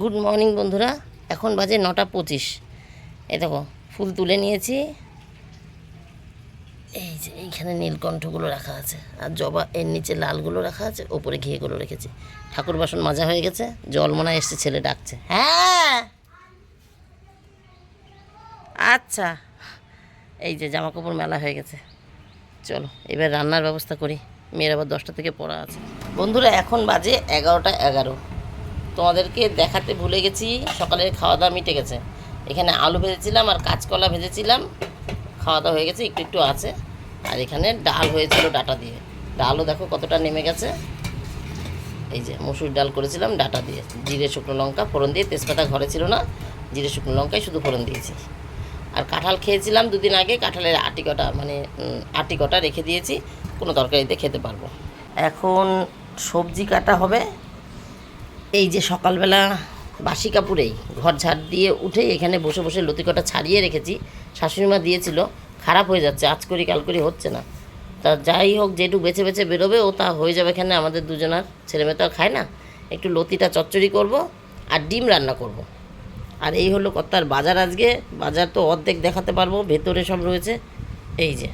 Good morning বন্ধুরা। এখন বাজে নটা পঁচিশ। এ দেখো, ফুল তুলে নিয়েছি। এই যে এইখানে নীলকণ্ঠগুলো রাখা আছে। আর জবা, এর নিচে লালগুলো রাখা আছে, ওপরে ঘিয়েগুলো রেখেছি। ঠাকুর বাসন মাজা হয়ে গেছে, জল মনে এসছে, ছেলে ডাকছে। হ্যাঁ! আচ্ছা এই যে জামা কাপড় মেলা হয়ে গেছে। চলো, এবার রান্নার ব্যবস্থা করি। মেয়ের আবার দশটা থেকে পড়া আছে। বন্ধুরা, এখন বাজে এগারোটা এগারো। তোমাদেরকে দেখাতে ভুলে গেছি সকালের খাওয়া দাওয়া মিটে গেছে। এখানে আলু ভেজেছিলাম আর কাঁচকলা ভেজেছিলাম। খাওয়া দাওয়া হয়ে গেছে একটু একটু আছে। আর এখানে ডাল হয়েছিল ডাটা দিয়ে। ডালও দেখো কতটা নেমে গেছে। এই যে মসুর ডাল করেছিলাম ডাটা দিয়ে। জিরে শুকনো লঙ্কা ফোড়ন দিয়ে তেজপাতা ঘরে ছিল না। জিরে শুকনো লঙ্কায় শুধু ফোড়ন দিয়েছি। আর কাঁঠাল খেয়েছিলাম দুদিন আগে। কাঁঠালের আটি কটা মানে উম, আটি কটা রেখে দিয়েছি। কোনো তরকারিতে খেতে পারব। এখন সবজি কাটা হবে। এই যে সকালবেলা বাসি কাপড়েই ঘর ঝাড় দিয়ে উঠে এখানে বসে বসে লতিকটা ছাড়িয়ে রেখেছি শাশুড়িমা দিয়েছিল, খারাপ হয়ে যাচ্ছে, আজ করি, কাল করি হচ্ছে না। তা যাই হোক যেটু বেছে বেছে বেরোবে, ও তা হয়ে যাবে এখানে, আমাদের দুজনার ছেলে মেয়ে তো আর খায় না। একটু লতিটা চচ্চড়ি করব আর ডিম রান্না করব। আর এই হলো কর্তার বাজার আজকে। বাজার তো অর্ধেক দেখাতে পারব, ভেতরে সব রয়েছে। এই যে,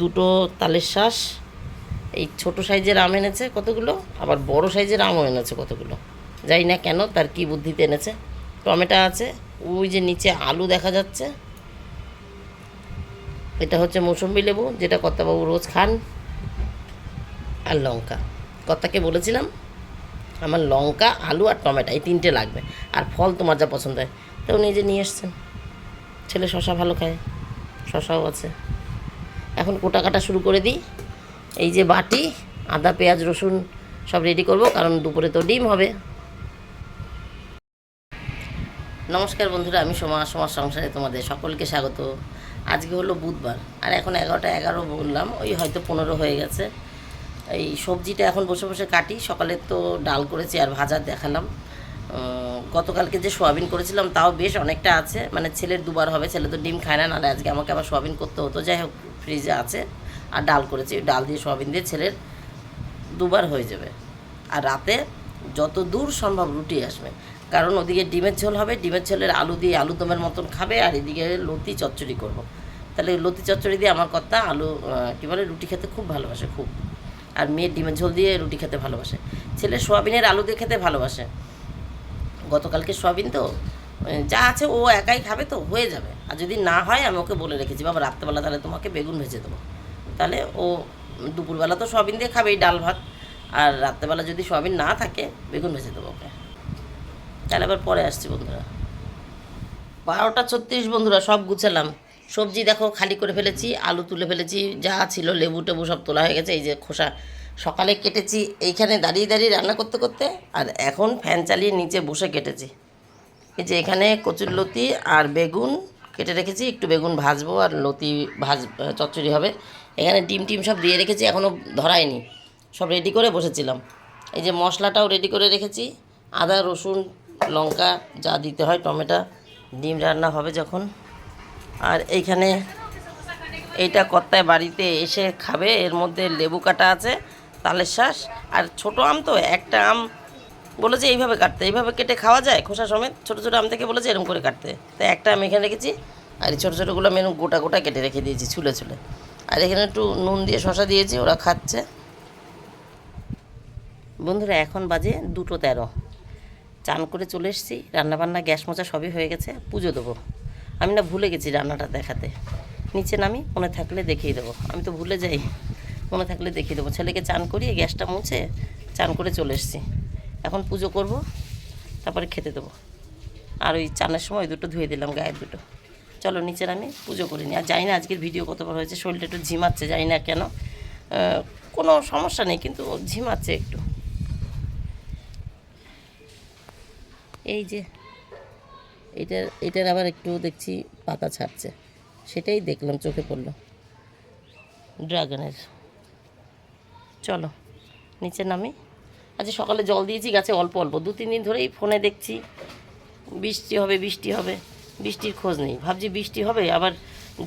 দুটো তালের শ্বাস এই ছোট সাইজের আম এনেছে কতগুলো? আবার বড় সাইজের আমও এনেছে কতগুলো? জানি না কেন, তার কি বুদ্ধিতে এনেছে? টমেটো আছে, ওই যে নিচে আলু দেখা যাচ্ছে। এটা হচ্ছে মৌসুম্বি লেবু, যেটা কর্তাবাবু রোজ খান। আর লঙ্কা। কর্তাকে বলেছিলাম, আমার লঙ্কা, আলু আর টমেটো, এই তিনটে লাগবে। আর ফল তোমার যা পছন্দ হয়। তো উনি যে নিয়ে এসছেন। ছেলে শশা ভালো খায়, শশাও আছে। এখন কোটা কাটা শুরু করে দিই। এই যে বাটি, আদা, পেঁয়াজ, রসুন সব রেডি করব, কারণ দুপুরে তো ডিম হবে। নমস্কার বন্ধুরা, আমি সোমা সমাজ সংসারে তোমাদের সকলকে স্বাগত। আজকে হলো বুধবার, আর এখন এগারোটা এগারো বললাম, ওই হয়তো পনেরো হয়ে গেছে। এই সবজিটা এখন বসে বসে কাটি, সকালে তো ডাল করেছি আর ভাজা দেখালাম। গতকালকে যে সোয়াবিন করেছিলাম, তাও বেশ অনেকটা আছে। মানে ছেলের দুবার হবে, ছেলে তো ডিম খায় না, নাহলে আজকে আমাকে আবার সোয়াবিন করতে হতো। যাই হোক ফ্রিজে আছে। আর ডাল করেছি। ডাল দিয়ে সোয়াবিন দিয়ে ছেলের দুবার হয়ে যাবে। আর রাতে যত দূর সম্ভব রুটি আসবে। কারণ ওদিকে ডিমের ঝোল হবে, ডিমের ঝোলের আলু দিয়ে আলু দমের মতন খাবে, আর এদিকে লতি চচ্চড়ি করব। তাহলে লতি চচ্চড়ি দিয়ে আমার কথা আলু কী বলে, রুটি খেতে খুব ভালোবাসে, খুব। আর মেয়ের ডিমের ঝোল দিয়ে রুটি খেতে ভালোবাসে। ছেলে সোয়াবিনের আলু দিয়ে খেতে ভালোবাসে। গতকালকে সোয়াবিন তো যা আছে ও একাই খাবে তো, হয়ে যাবে। আর যদি না হয় আমি ওকে বলে রেখেছি, বাবা, রাত্রেবেলা তাহলে তোমাকে বেগুন ভেজে দেবো। তাহলে ও দুপুরবেলা তো সোয়াবিন দিয়ে খাবে এই ডাল ভাত। আর রাত্রেবেলা যদি সোয়াবিন না থাকে, বেগুন ভেজে দেবো ওকে। তাহলে আবার পরে আসছি বন্ধুরা। বারোটা ছত্রিশ বন্ধুরা, সব গুছালাম। সবজি দেখো, খালি করে ফেলেছি, আলু তুলে ফেলেছি, যা ছিল, লেবু টেবু সব তোলা হয়ে গেছে, এই যে খোসা। সকালে কেটেছি, এইখানে দাঁড়িয়ে দাঁড়িয়ে রান্না করতে করতে, আর এখন ফ্যান চালিয়ে নিচে বসে কেটেছি। এই যে এখানে কচুর লতি আর বেগুন কেটে রেখেছি, একটু বেগুন ভাজবো, আর লতি ভাজ, চচ্চড়ি হবে। এখানে ডিম টিম সব দিয়ে রেখেছি এখনও ধরায়নি। সব রেডি করে বসেছিলাম। এই যে মশলাটাও রেডি করে রেখেছি। আদা, রসুন, লঙ্কা, যা দিতে হয়, টমেটো, ডিম রান্না হবে যখন। আর এইখানে এইটা কর্তায় বাড়িতে এসে খাবে, এর মধ্যে লেবু কাটা আছে, তালের শ্বাস আর ছোট আম তো, একটা আম বলেছে এইভাবে কাটতে। এইভাবে কেটে খাওয়া যায়, খোসা সমেত ছোটো ছোটো আম থেকে বলেছে এরকম করে কাটতে। তাই একটা আমি এখানে রেখেছি, আর এই ছোটো ছোটোগুলো মেনু গোটা গোটা কেটে রেখে দিয়েছি, ছুলে ছুলে। আর এখানে একটু নুন দিয়ে শশা দিয়েছি, ওরা খাচ্ছে। বন্ধুরা, এখন বাজে দুটো তেরো। চান করে চলে এসেছি, রান্নাবান্না, গ্যাস মোচা সবই হয়ে গেছে, পুজো দেবো। আমি না ভুলে গেছি রান্নাটা দেখাতে। নিচে নামি, মনে থাকলে দেখিয়ে দেবো। আমি তো ভুলে যাই, মনে থাকলে দেখিয়ে দেবো। ছেলেকে চান করিয়ে গ্যাসটা মুছে চান করে চলে এসেছি। এখন পুজো করব, তারপরে খেতে দেবো। আর ওই চানের সময় দুটো ধুয়ে দিলাম, গায়ের দুটো। চলো নিচের আমি পুজো করে নিই। আর জানি না আজকের ভিডিও কতবার হয়েছে, শরীরটা একটু ঝিমাচ্ছে, জানি না কেন। কোনো সমস্যা নেই, কিন্তু ঝিমাচ্ছে একটু। এই যে, এটার এটার আবার একটু দেখছি পাতা ছাড়ছে। সেটাই দেখলাম, চোখে পড়ল। ড্রাগনের। চলো, নিচে নামি। আজকে সকালে জল দিয়েছি, গাছে অল্প অল্প। দু, তিন দিন ধরেই ফোনে দেখছি। বৃষ্টি হবে বৃষ্টি হবে। বৃষ্টির খোঁজ নেই। ভাবছি বৃষ্টি হবে, আবার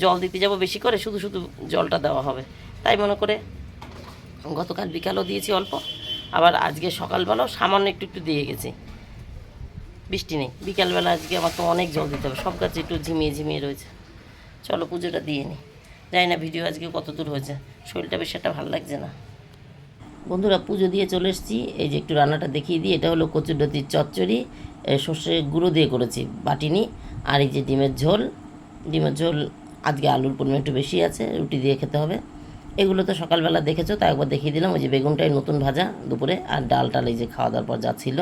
জল দিতে যাব বেশি করে, শুধু শুধু জলটা দেওয়া হবে। তাই মনে করে গতকাল বিকালও দিয়েছি অল্প, আবার আজকে সকালবেলাও সামান্য একটু একটু দিয়ে গেছি। বৃষ্টি নেই। বিকালবেলা আজকে আমাকে অনেক জল দিতে হবে, সব গাছে একটু ঝিমিয়ে ঝিমিয়ে রয়েছে। চলো পুজোটা দিয়ে নিই জানি না ভিডিও আজকে কত দূর হয়েছে, শরীরটা বেশ একটা ভালো লাগছে না। বন্ধুরা, পুজো দিয়ে চলে এসেছি। এই যে একটু রান্নাটা দেখিয়ে দিই, এটা হলো কচুরডতির চচ্চড়ি সর্ষে গুঁড়ো দিয়ে করেছি বাটিনি। আর এই যে ডিমের ঝোল ডিমের ঝোল আজকে আলুর পরিমাণ একটু বেশি আছে, রুটি দিয়ে খেতে হবে। এগুলো তো সকালবেলা দেখেছ তা একবার দেখিয়ে দিলাম, ওই যে বেগুনটাই নতুন ভাজা দুপুরে, আর ডাল টাল এই যে খাওয়া দাওয়ার পর যা ছিল,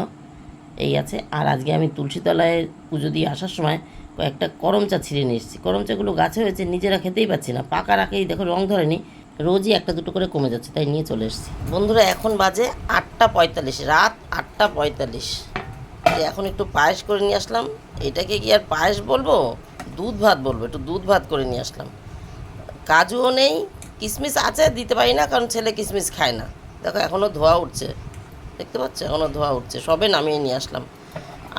এই আছে। আর আজকে আমি তুলসীতলায় পুজো দিয়ে আসার সময় কয়েকটা করমচা ছিঁড়ে নিয়ে এসেছি। করমচাগুলো গাছে হয়েছে, নিজেরা খেতেই পাচ্ছি না, পাকা রাখেই দেখো রং ধরেনি, রোজই একটা দুটো করে কমে যাচ্ছে, তাই নিয়ে চলে এসেছি। বন্ধুরা, এখন বাজে আটটা পঁয়তাল্লিশ, রাত আটটা পঁয়তাল্লিশ। এখন একটু পায়েস করে নিয়ে আসলাম। এটাকে কি আর পায়েস বলব? দুধ ভাত বলব, একটু দুধ ভাত করে নিয়ে আসলাম। কাজুও নেই কিশমিশ আছে, দিতে পারি না, কারণ ছেলে কিশমিশ খায় না। দেখো এখনও ধোয়া উঠছে। দেখতে পাচ্ছ? এখনও ধোয়া উঠছে। সবে নামিয়ে নিয়ে আসলাম।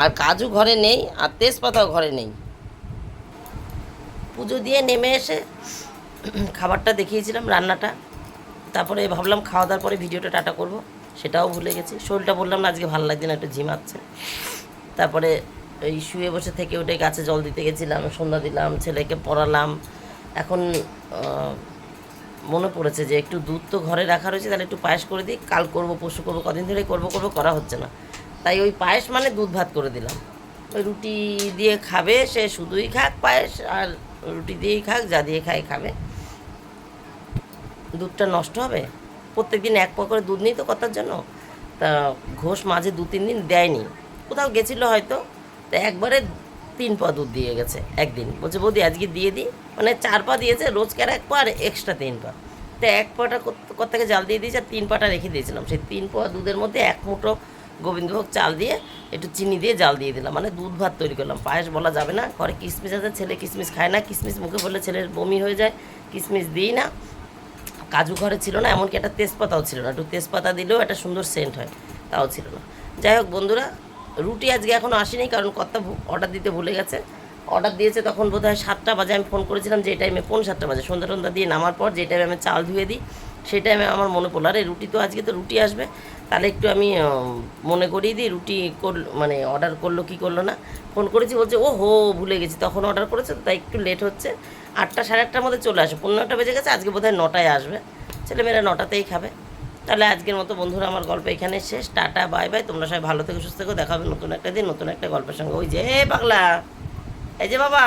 আর কাজু ঘরে নেই, আর তেজপাতাও ঘরে নেই। পুজো দিয়ে নেমে এসে খাবারটা দেখিয়েছিলাম, রান্নাটা। তারপরে ভাবলাম খাওয়া দাওয়ার পরে ভিডিওটা টাটা করব। সেটাও ভুলে গেছি। শরীরটা বললাম না, আজকে ভালো লাগছে না, একটু ঝিমাচ্ছে তারপরে এই শুয়ে বসে থেকে উঠে গাছে জল দিতে গেছিলাম, সন্ধ্যা দিলাম, ছেলেকে পড়ালাম। এখন মনে পড়েছে যে একটু দুধ তো ঘরে রাখা রয়েছে, তাহলে একটু পায়েস করে দিই, কাল করব পশু করব, কদিন ধরে করব করব, করা হচ্ছে না। তাই ওই পায়েস মানে দুধ ভাত করে দিলাম। ওই রুটি দিয়ে খাবে, সে শুধুই খাক পায়েস, আর রুটি দিয়েই খাক, যা দিয়ে খায় খাবে। দুধটা নষ্ট হবে? প্রত্যেক দিন এক পা করে দুধ নিই তো কতার জন্য? তা ঘোষ মাঝে দু, তিন দিন দেয়নি। কোথাও গেছিল হয়তো? তা একবারে তিন পা দুধ দিয়ে গেছে একদিন। বলছে, বৌদি, আজকে দিয়ে দিই। মানে চার পা দিয়েছে, রোজকার এক পা আর এক্সট্রা তিন পা। তো এক পাটা কোথা থেকে জাল দিয়ে দিয়েছে আর তিন পাটা রেখে দিয়েছিলাম। সেই তিন পা দুধের মধ্যে এক মুঠো গোবিন্দভোগ চাল দিয়ে একটু চিনি দিয়ে জাল দিয়ে দিলাম। মানে দুধ ভাত তৈরি করলাম। পায়েস বলা যাবে না। ঘরে কিশমিশ আছে, ছেলে কিশমিশ খায় না। কিশমিশ মুখে বললে ছেলের বমি হয়ে যায়। কিশমিশ দিই না। কাজু ঘরে ছিল না, এমনকি একটা তেজপাতাও ছিল না। একটু তেজপাতা দিলেও একটা সুন্দর সেন্ট হয়, তাও ছিল না। যাই হোক বন্ধুরা, রুটি আজকে এখনও আসেনি, কারণ কর্তা অর্ডার দিতে ভুলে গেছে। অর্ডার দিয়েছে তখন বোধ হয় সাতটা বাজে, আমি ফোন করেছিলাম যে টাইমে কোন সাতটা বাজে? সন্ধ্যা টন্ধা দিয়ে নামার পর যে টাইমে আমি চাল ধুয়ে দিই, সেই টাইমে আমার মনে পড়ল, আরে রুটি তো আজকে তো রুটি আসবে। তাহলে একটু আমি মনে করিয়ে দিই, রুটি কর মানে অর্ডার করল কি করল না। ফোন করেছি, বলছে ও হো ভুলে গেছি, তখন অর্ডার করেছে, তাই একটু লেট হচ্ছে। আটটা সাড়ে আটটার মধ্যে চলে আসবে। পনেরোটা বেজে গেছে, আজকে বোধহয় নটায় আসবে। ছেলেমেয়েরা নটাতেই খাবে। তাহলে আজকের মতো বন্ধুরা, আমার গল্প এখানে শেষ। Tata, bye bye. তোমরা সবাই ভালো থেকে, সুস্থ থেকো। দেখাবে নতুন একটা দিন, নতুন একটা গল্পের সঙ্গে। ওই যে পাগলা এই যে বাবা।